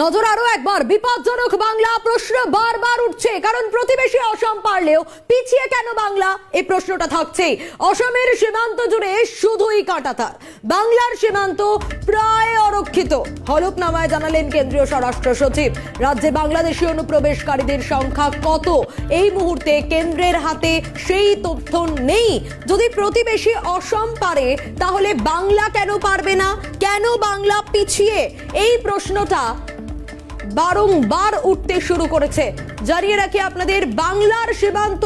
নজর আরও একবার, বিপজ্জনক বাংলা প্রশ্ন বারবার উঠছে, কারণ প্রতিবেশী অসম পারলেও পিছিয়ে কেন বাংলা? এই প্রশ্নটা থাকছে অসমের সীমান্ত জুড়ে শুধুই কাটাতার। বাংলার সীমান্ত প্রায় অরক্ষিত। হলফনামায় জানালেন কেন্দ্রীয় স্বরাষ্ট্র সচিব, রাজ্যে বাংলাদেশি অনুপ্রবেশকারীদের সংখ্যা কত? এই মুহূর্তে কেন্দ্রের হাতে সেই তথ্য নেই। যদি প্রতিবেশী অসম পারে, তাহলে বাংলা কেন পারবে না? কেন বাংলা পিছিয়ে? এই প্রশ্নটা বারংবার উঠতে শুরু করেছে। জানিয়ে রাখি আপনাদের, বাংলার সীমান্ত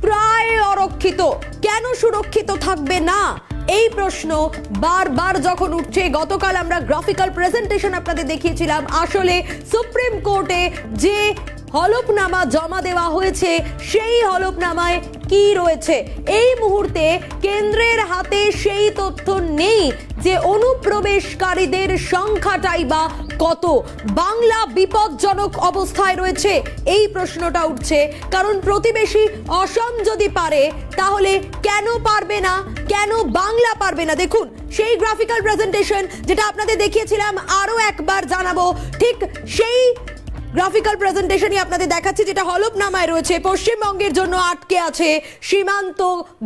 প্রায় অরক্ষিত। কেন সুরক্ষিত থাকবে না? এই প্রশ্ন বারবার যখন উঠছে, গতকাল আমরা গ্রাফিক্যাল প্রেজেন্টেশন আপনাদের দেখিয়েছিলাম। আসলে সুপ্রিম কোর্টে যে হলফনামা জমা দেওয়া হয়েছে, সেই হলফনামায় কি রয়েছে? এই মুহূর্তে কেন্দ্রের হাতে সেই তথ্য নেই যে অনুপ্রবেশকারীদের সংখ্যাটাই বা কত বাংলা বিপজ্জনক অবস্থায় রয়েছে? এই প্রশ্নটা উঠছে। কারণ প্রতিবেশী অসম যদি পারে, তাহলে কেন পারবে না? কেন বাংলা পারবে না? দেখুন, সেই গ্রাফিক্যাল প্রেজেন্টেশন যেটা আপনাদের দেখিয়েছিলাম, আরও একবার জানাব। ঠিক সেই গ্রাফিক্যাল প্রেজেন্টেশনই আপনাদের দেখাচ্ছি, যেটা হলফনামায় রয়েছে। পশ্চিমবঙ্গের জন্য আটকে আছে সীমান্ত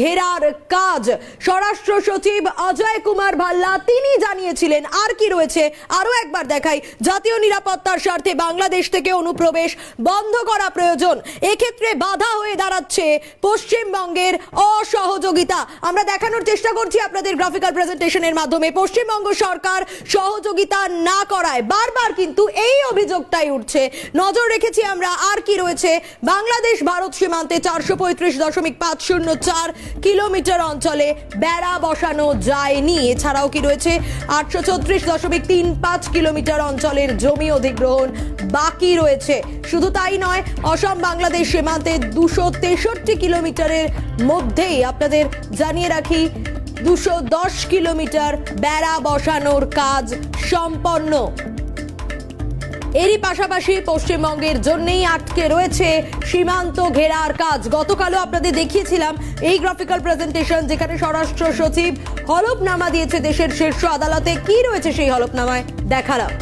ঘেরার কাজ। স্বরাষ্ট্র সচিব অজয় কুমার ভাল্লা, তিনি জানিয়েছিলেন, আর কি রয়েছে? আরও একবার দেখাই, জাতীয় নিরাপত্তার স্বার্থে বাংলাদেশ থেকে অনুপ্রবেশ বন্ধ করা প্রয়োজন। এক্ষেত্রে বাধা হয়ে দাঁড়াচ্ছে পশ্চিমবঙ্গের অসহযোগিতা। আমরা দেখানোর চেষ্টা করছি আপনাদের গ্রাফিক্যাল প্রেজেন্টেশনের মাধ্যমে। পশ্চিমবঙ্গ সরকার সহযোগিতা না করায় বারবার কিন্তু এই অভিযোগটাই উঠছে। নজর রেখেছি আমরা। আর কি রয়েছে? বাংলাদেশ ভারত সীমান্তে চারশো পঁয়ত্রিশ দশমিক পাঁচ শূন্য চার কিলোমিটার অঞ্চলে বেড়া বসানো যায়নি। এছাড়াও কি রয়েছে? আটশো ছত্রিশ দশমিক তিন পাঁচ কিলোমিটার অঞ্চলের জমি অধিগ্রহণ বাকি রয়েছে। শুধু তাই নয়, অসম বাংলাদেশ সীমান্তে দুশো তেষট্টি কিলোমিটারের মধ্যেই আপনাদের জানিয়ে রাখি, দুশো দশ কিলোমিটার বেড়া বসানোর কাজ সম্পন্ন। এরই পাশাপাশি পশ্চিমবঙ্গের জন্যই আটকে রয়েছে সীমান্ত ঘেরার কাজ। গতকালও আপনাদের দেখিয়েছিলাম এই গ্রাফিক্যাল প্রেজেন্টেশন যেখানে স্বরাষ্ট্র সচিব হলফনামা দিয়েছে দেশের শীর্ষ আদালতে। কি রয়েছে সেই হলফনামায়? দেখালাম।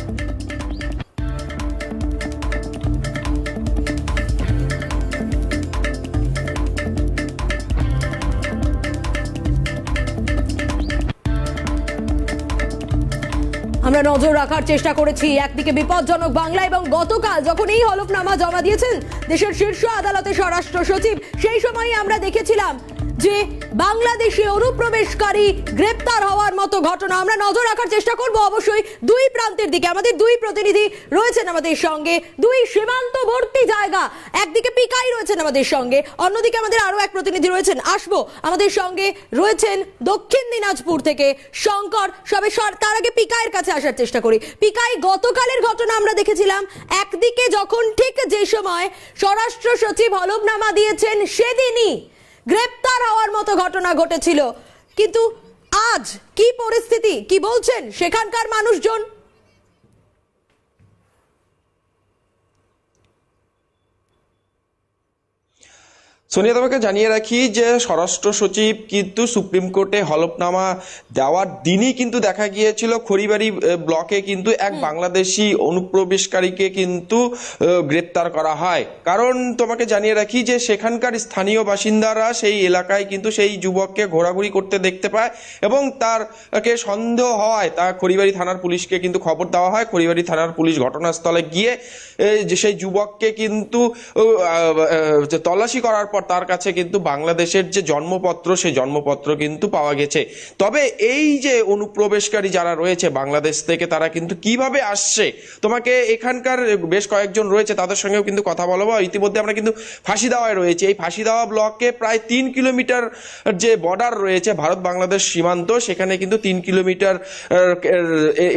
নজর রাখার চেষ্টা করেছি। একদিকে বিপজ্জনক বাংলা এবং গতকাল যখন এই হলফনামা জমা দিয়েছেন, দেশের শীর্ষ আদালতে স্বরাষ্ট্র সচিব, সেই সময়ই আমরা দেখেছিলাম যে বাংলাদেশে অনুপ্রবেশকারী গ্রেপ্তার হওয়ার মতো ঘটনা আমরা নজর রাখার চেষ্টা করব অবশ্যই। দুই প্রান্তের দিকে আমাদের দুই প্রতিনিধি রয়েছেন আমাদের সঙ্গে। দুই সীমান্তবর্তী জায়গা, একদিকে পিকাই রয়েছেন আমাদের সঙ্গে। অন্যদিকে আমাদের আরও এক প্রতিনিধি রয়েছেন। আসব, আমাদের সঙ্গে রয়েছেন দক্ষিণ দিনাজপুর থেকে শঙ্কর। সবে তার আগে পিকাইয়ের কাছে আসার চেষ্টা করি। পিকাই, গতকালের ঘটনা আমরা দেখেছিলাম। একদিকে যখন ঠিক যে সময় স্বরাষ্ট্র সচিব হলফনামা দিয়েছেন, সেদিনই গ্রেপ্তার হওয়ার মতো ঘটনা ঘটেছিল। কিন্তু আজ কি পরিস্থিতি? কি বলছেন? সেখানকার মানুষজন? সোনিয়া তোমাকে জানিয়ে রাখি যে স্বরাষ্ট্র সচিব কিন্তু সুপ্রিম কোর্টে হলফনামা দেওয়ার দিনই কিন্তু দেখা গিয়েছিল। খড়িবাড়ি ব্লকে কিন্তু এক বাংলাদেশি অনুপ্রবেশকারীকে কিন্তু গ্রেপ্তার করা হয়। কারণ তোমাকে জানিয়ে রাখি যে সেখানকার স্থানীয় বাসিন্দারা সেই এলাকায় কিন্তু সেই যুবককে ঘোরাঘুরি করতে দেখতে পায় এবং তারকে সন্দেহ হয়। তা খড়িবাড়ি থানার পুলিশকে কিন্তু খবর দেওয়া হয়। খড়িবাড়ি থানার পুলিশ ঘটনাস্থলে গিয়ে যে সেই যুবককে কিন্তু তল্লাশি করার পর তার কাছে কিন্তু বাংলাদেশের যে জন্মপত্র, সেই জন্মপত্র কিন্তু পাওয়া গেছে। তবে এই যে অনুপ্রবেশকারী যারা রয়েছে বাংলাদেশ থেকে, তারা কিন্তু কীভাবে আসছে? তোমাকে এখানকার বেশ কয়েকজন রয়েছে, তাদের সঙ্গেও কিন্তু কথা বলব ইতিমধ্যে আমরা কিন্তু ফাঁসি দেওয়ায় রয়েছে। এই ফাঁসি দেওয়া ব্লকে প্রায় তিন কিলোমিটার যে বর্ডার রয়েছে ভারত বাংলাদেশ সীমান্ত, সেখানে কিন্তু তিন কিলোমিটার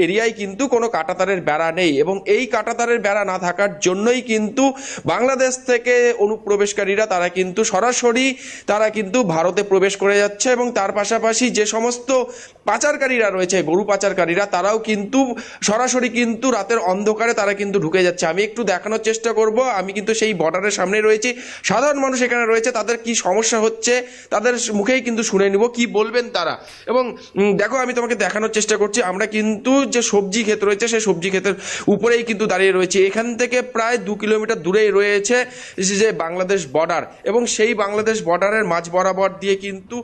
এরিয়ায় কিন্তু কোনো কাটাতারের বেড়া নেই। এবং এই কাটাতারের বেড়া না থাকার জন্যই কিন্তু বাংলাদেশ থেকে অনুপ্রবেশকারীরা, তারা কিন্তু কিন্তু সরাসরি তারা কিন্তু ভারতে প্রবেশ করে যাচ্ছে এবং তার পাশাপাশি যে সমস্ত পাচারকারীরা রয়েছে, গরু পাচারকারীরা, তারাও কিন্তু সরাসরি কিন্তু রাতের অন্ধকারে তারা কিন্তু ঢুকে যাচ্ছে। আমি একটু দেখানোর চেষ্টা করব। আমি কিন্তু সেই বর্ডারের সামনে রয়েছি। সাধারণ মানুষ এখানে রয়েছে, তাদের কি সমস্যা হচ্ছে তাদের মুখেই কিন্তু শুনে নিব কি বলবেন তারা। এবং দেখো, আমি তোমাকে দেখানোর চেষ্টা করছি। আমরা কিন্তু যে সবজি ক্ষেত রয়েছে, সেই সবজি ক্ষেতের উপরেই কিন্তু দাঁড়িয়ে রয়েছে। এখান থেকে প্রায় দু কিলোমিটার দূরেই রয়েছে যে বাংলাদেশ বর্ডার এবং সেই বাংলাদেশ বর্ডারের মাঝ বরাবর দিয়ে কিন্তু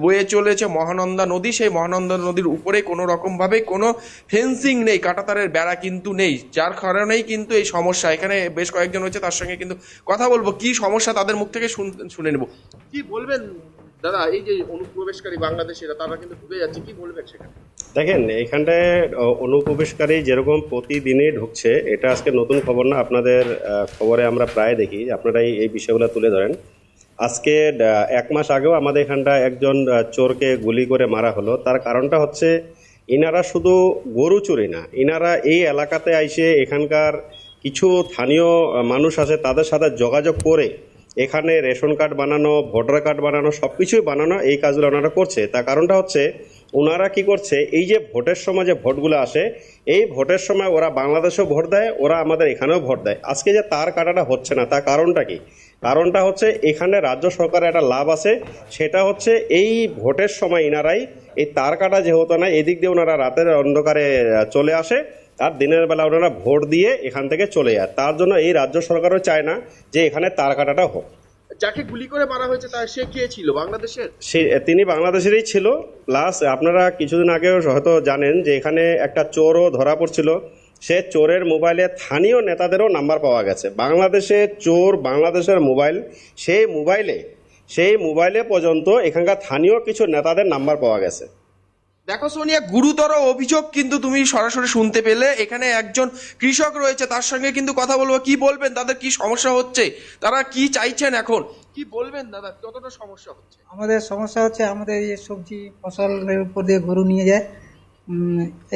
বয়ে চলেছে মহানন্দা নদী। সেই মহানন্দা নদীর উপরে কোনো রকমভাবে কোনো ফেন্সিং নেই, কাটাতারের বেড়া কিন্তু নেই, যার কারণেই কিন্তু এই সমস্যা। এখানে বেশ কয়েকজন রয়েছে, তার সঙ্গে কিন্তু কথা বলব। কি সমস্যা তাদের মুখ থেকে শুন- শুনে নেব। কি বলবেন দাদা, এই যে অনুপ্রবেশকারী বাংলাদেশিরা, তারা কিন্তু ঢুকে যাচ্ছে, কি বলবেন সেখানে? দেখেন এইখানটায় অনুপ্রবেশকারী যেরকম প্রতিদিনই ঢুকছে, এটা আজকে নতুন খবর না, আপনাদের খবরে আমরা প্রায় দেখি আপনারা এই- এই বিষয়গুলো তুলে ধরেন। আজকে এক মাস আগেও আমাদের এখানটা একজন চোরকে গুলি করে মারা হলো। তার কারণটা হচ্ছে, ইনারা শুধু গরু চুরি না, ইনারা এই এলাকাতে আইসে এখানকার কিছু স্থানীয় মানুষ আছে, তাদের সাথে যোগাযোগ করে এখানে রেশন কার্ড বানানো, ভোটার কার্ড বানানো সব কিছুই বানানো এই কাজগুলো ওনারা করছে। তার কারণটা হচ্ছে, ওনারা কি করছে, এই যে ভোটের সময় যে ভোটগুলো আসে, এই ভোটের সময় ওরা বাংলাদেশেও ভোট দেয়, ওরা আমাদের এখানেও ভোট দেয়। আজকে যে তার কাটাটা হচ্ছে না তার কারণটা কি? কারণটা হচ্ছে, এখানে রাজ্য সরকারের একটা লাভ আছে, সেটা হচ্ছে এই ভোটের সময় ইনারাই, এই তার কাটা যেহেতু না এদিক দিয়ে ওনারা রাতের অন্ধকারে চলে আসে আর দিনের বেলা ওনারা ভোট দিয়ে এখান থেকে চলে যায়। তার জন্য এই রাজ্য সরকারও চায় না যে এখানে তার কাটাটা হোক। যাকে গুলি করে মারা হয়েছে তা সে কে ছিল? বাংলাদেশের? সে তিনি বাংলাদেশেরই ছিল। প্লাস আপনারা কিছুদিন আগেও হয়তো জানেন যে এখানে একটা চোরও ধরা পড়ছিল। সে চোরের মোবাইলে স্থানীয় নেতাদেরও নাম্বার পাওয়া গেছে। বাংলাদেশে চোর বাংলাদেশের মোবাইল সেই মোবাইলে সেই মোবাইলে পর্যন্ত এখানকার স্থানীয় কিছু নেতাদের নাম্বার পাওয়া গেছে। দেখো সোনিয়া গুরুতর অভিযোগ কিন্তু তুমি সরাসরি শুনতে পেলে। এখানে একজন কৃষক রয়েছে তার সঙ্গে কিন্তু কথা বলব। কি বলবেন? তাদের কি সমস্যা হচ্ছে? তারা কি চাইছেন এখন? কি বলবেন দাদা? কতটা সমস্যা হচ্ছে? আমাদের সমস্যা হচ্ছে আমাদের এই সবজি ফসলের উপর দিয়ে গরু নিয়ে যায়।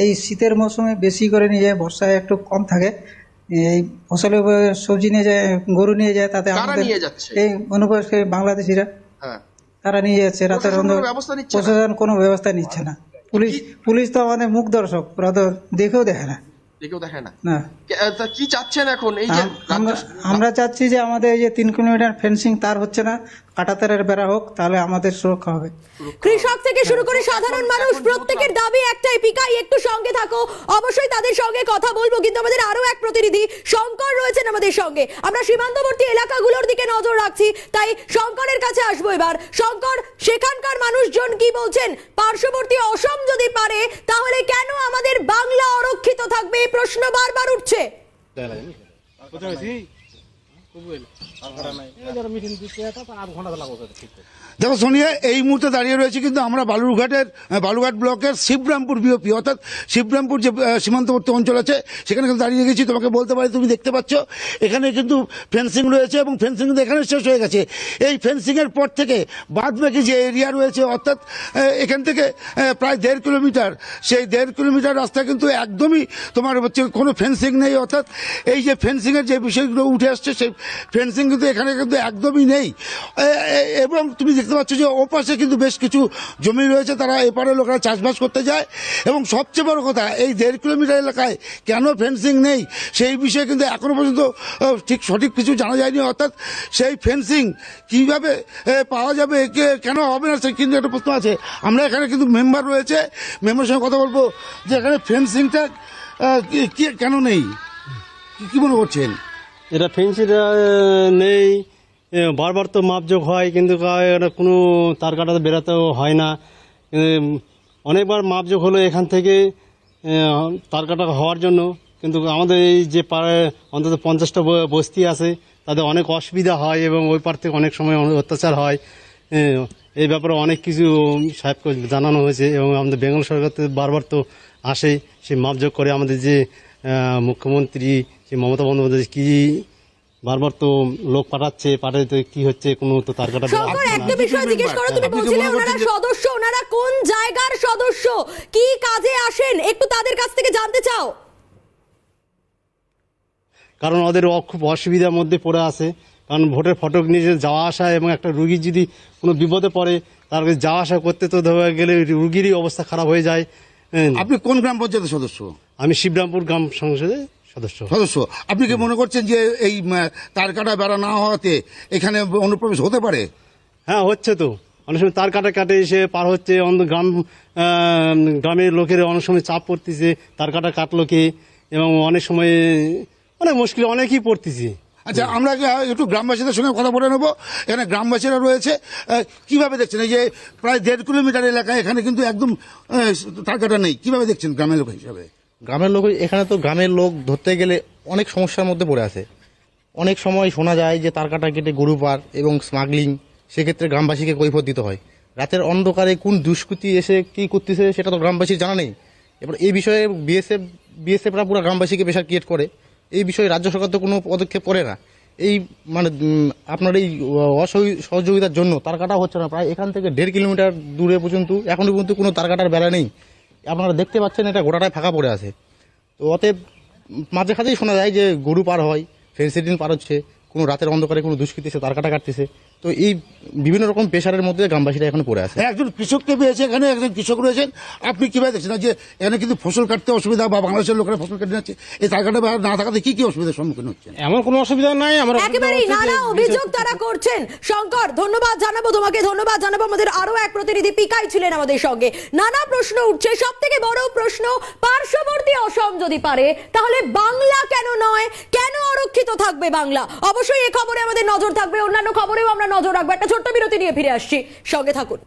এই শীতের মৌসুমে বেশি করে নিয়ে যায় বর্ষায় একটু কম থাকে। এই ফসলের উপর সবজি নিয়ে যায় গরু নিয়ে যায় তাতে আমাদের নিয়ে যাচ্ছে? এই অনুপ্রবেশকারী বাংলাদেশিরা। হ্যাঁ। তারা নিয়ে যাচ্ছে রাতের অন্ধ ব্যবস্থা নিচ্ছে প্রশাসন কোনো ব্যবস্থা নিচ্ছে না। পুলিশ পুলিশ তো মানে মুখ দর্শক ওরা তো দেখেও দেখে না। দেখেও দেখে না? না। তা কি চাচ্ছেন এখন? এই যে আমরা আমরা চাচ্ছি যে আমাদের এই যে তিন কিলোমিটার ফেন্সিং তার হচ্ছে না কাটাতারের বেড়া হোক তাহলে আমাদের সুরক্ষা হবে। কৃষক থেকে শুরু করে সাধারণ মানুষ প্রত্যেকের দাবি একটাই পিকাই একটু সঙ্গে থাকো। অবশ্যই তাদের সঙ্গে কথা বলব কিন্তু আমাদের আরও এক প্রতিনিধি শঙ্কর রয়েছেন আমাদের সঙ্গে। আমরা সীমান্তবর্তী এলাকাগুলোর দিকে নজর রাখছি তাই শঙ্করের কাছে আসব এবার। শঙ্কর সেখানকার মানুষজন কি বলছেন? পার্শ্ববর্তী অসম যদি পারে তাহলে কেন আমাদের বাংলা অরক্ষিত থাকবে? এই প্রশ্ন বারবার উঠছে। দেখো সোনিয়া এই মুহূর্তে দাঁড়িয়ে রয়েছে কিন্তু আমরা বালুরঘাটের আহ, বালুরঘাট ব্লকের শিবরামপুর বিওপি অর্থাৎ শিবরামপুর যে সীমান্তবর্তী অঞ্চল আছে সেখানে কিন্তু দাঁড়িয়ে গেছি। তোমাকে বলতে পারি তুমি দেখতে পাচ্ছ এখানে কিন্তু ফেন্সিং রয়েছে এবং ফেন্সিং কিন্তু এখানে শেষ হয়ে গেছে। এই ফেন্সিংয়ের পর থেকে বাদ বাকি যে এরিয়া রয়েছে অর্থাৎ এখান থেকে প্রায় দেড় কিলোমিটার সেই দেড় কিলোমিটার রাস্তা কিন্তু একদমই তোমার হচ্ছে কোনো ফেন্সিং নেই। অর্থাৎ এই যে ফেন্সিংয়ের যে বিষয়গুলো উঠে আসছে সেই ফেন্সিং কিন্তু এখানে কিন্তু একদমই নেই। এবং তুমি দেখতে পাচ্ছ যে ওপাশে কিন্তু বেশ কিছু জমি রয়েছে, তারা এপারে লোকেরা চাষবাস করতে যায়। এবং সবচেয়ে বড় কথা, এই দেড় কিলোমিটার এলাকায় কেন ফেন্সিং নেই, সেই বিষয়ে কিন্তু এখনও পর্যন্ত ঠিক সঠিক কিছু জানা যায়নি। অর্থাৎ সেই ফেন্সিং কীভাবে পাওয়া যাবে কেন হবে না সেই কিন্তু একটা প্রশ্ন আছে। আমরা এখানে কিন্তু মেম্বার রয়েছে। মেম্বারের সঙ্গে কথা বলব যে এখানে ফেন্সিংটা কেন নেই? কি মনে করছেন? এটা ফেন্সিটা নেই। বারবার তো মাপযোগ হয়, কিন্তু কোনো তার কাটাতে বেরোতেও হয় না। অনেকবার মাপযোগ হলো এখান থেকে তার কাটা হওয়ার জন্য। কিন্তু আমাদের এই যে পাড়ায় অন্তত পঞ্চাশটা বস্তি আছে, তাদের অনেক অসুবিধা হয় এবং ওই পার থেকে অনেক সময় অত্যাচার হয়। এই ব্যাপারে অনেক কিছু সাহেবকে জানানো হয়েছে এবং আমাদের বেঙ্গল সরকার তো বারবার তো আসে সে মাপযোগ করে আমাদের যে মুখ্যমন্ত্রী যে মমতা বন্দ্যোপাধ্যায় কি বারবার তো লোক পাঠাচ্ছে পাঠাতে তো কি হচ্ছে কোনো তো তার কাটা একটা বিষয় জিজ্ঞেস করো তুমি বলছিলে ওনারা সদস্য ওনারা কোন জায়গার সদস্য? কি কাজে আসেন? একটু তাদের কাছ থেকে জানতে চাও। কারণ ওদের অ- খুব অসুবিধার মধ্যে পড়ে আছে। কারণ ভোটের ফটক নিয়ে যাওয়া আসা এবং একটা রুগী যদি কোনো বিপদে পড়ে তার কাছে যাওয়া আসা করতে তো ধরে গেলে রুগীরই অবস্থা খারাপ হয়ে যায়। হ্যাঁ। আপনি কোন গ্রাম পঞ্চায়েতের সদস্য? আমি শিবরামপুর গ্রাম সংসদের সদস্য। সদস্য। আপনি কি মনে করছেন যে এই তার কাটা বেড়া না হওয়াতে এখানে অনুপ্রবেশ হতে পারে? হ্যাঁ হচ্ছে তো। অনেক সময় তার কাটা কাটে এসে পার হচ্ছে অন্য গ্রাম গ্রামের লোকের অনেক সময় চাপ পড়তেছে তার কাটা কাটলো কে? এবং অনেক সময় অনেক মুশকিল অনেকই পড়তেছে। আচ্ছা আমরা একটু গ্রামবাসীদের সঙ্গে কথা বলে নেব? এখানে গ্রামবাসীরা রয়েছে কীভাবে দেখছেন? এই যে প্রায় দেড় কিলোমিটার এলাকায় এখানে কিন্তু একদম তার কাটা নেই। কীভাবে দেখছেন গ্রামের লোক হিসাবে? গ্রামের লোক, এখানে তো গ্রামের লোক ধরতে গেলে অনেক সমস্যার মধ্যে পড়ে আছে। অনেক সময় শোনা যায় যে তার কাটা কেটে গরু পার এবং স্মাগলিং সেক্ষেত্রে গ্রামবাসীকে কৈফত দিতে হয়। রাতের অন্ধকারে কোন দুষ্কৃতি এসে কি করতেছে সেটা তো গ্রামবাসীর জানা নেই। এবার এই বিষয়ে বিএসএফ বিএসএফরা পুরো গ্রামবাসীকে প্রেশার ক্রিয়েট করে। এই বিষয়ে রাজ্য সরকার তো কোনো পদক্ষেপ করে না। এই মানে আপনার এই অসহ- সহযোগিতার জন্য তার কাটা হচ্ছে না। প্রায় এখান থেকে দেড় কিলোমিটার দূরে পর্যন্ত, এখনও পর্যন্ত কোনো তার কাটার বেলা নেই। আপনারা দেখতে পাচ্ছেন এটা গোটাটাই ফাঁকা পড়ে আছে। তো অতএব মাঝে খাতেই শোনা যায় যে গরু পার হয় ফেন্সিডিন পার হচ্ছে, কোনো রাতের অন্ধকারে কোনো দুষ্কৃতি এসে তার কাটা কাটতেছে। তো এই বিভিন্ন রকম প্রেশারের মধ্যে গ্রামবাসীরা এখন পড়ে আছে। একজন কৃষককে পেয়েছে এখানে একজন কৃষক রয়েছেন। আপনি কীভাবে দেখছেন যে এখানে কিন্তু ফসল কাটতে অসুবিধা বা বাংলাদেশের লোকেরা ফসল কেটে যাচ্ছে এই তার কাটা না থাকাতে কি কি অসুবিধার সম্মুখীন হচ্ছেন? এমন কোনো অসুবিধা নাই আমরা একেবারেই নানা অভিযোগ তারা করছেন। শঙ্কর ধন্যবাদ জানাব তোমাকে ধন্যবাদ জানাব আমাদের আরও এক প্রতিনিধি পিকাই ছিলেন আমাদের সঙ্গে। নানা প্রশ্ন উঠছে সব থেকে বড় প্রশ্ন পার্শ্ববর্তী অসম যদি পারে তাহলে বাংলা কেন নয়? কেন অরক্ষিত থাকবে বাংলা? অবশ্যই এ খবরে আমাদের নজর থাকবে অন্যান্য খবরেও আমরা নজর রাখব। একটা ছোট্ট বিরতি নিয়ে ফিরে আসছি। সঙ্গে থাকুন।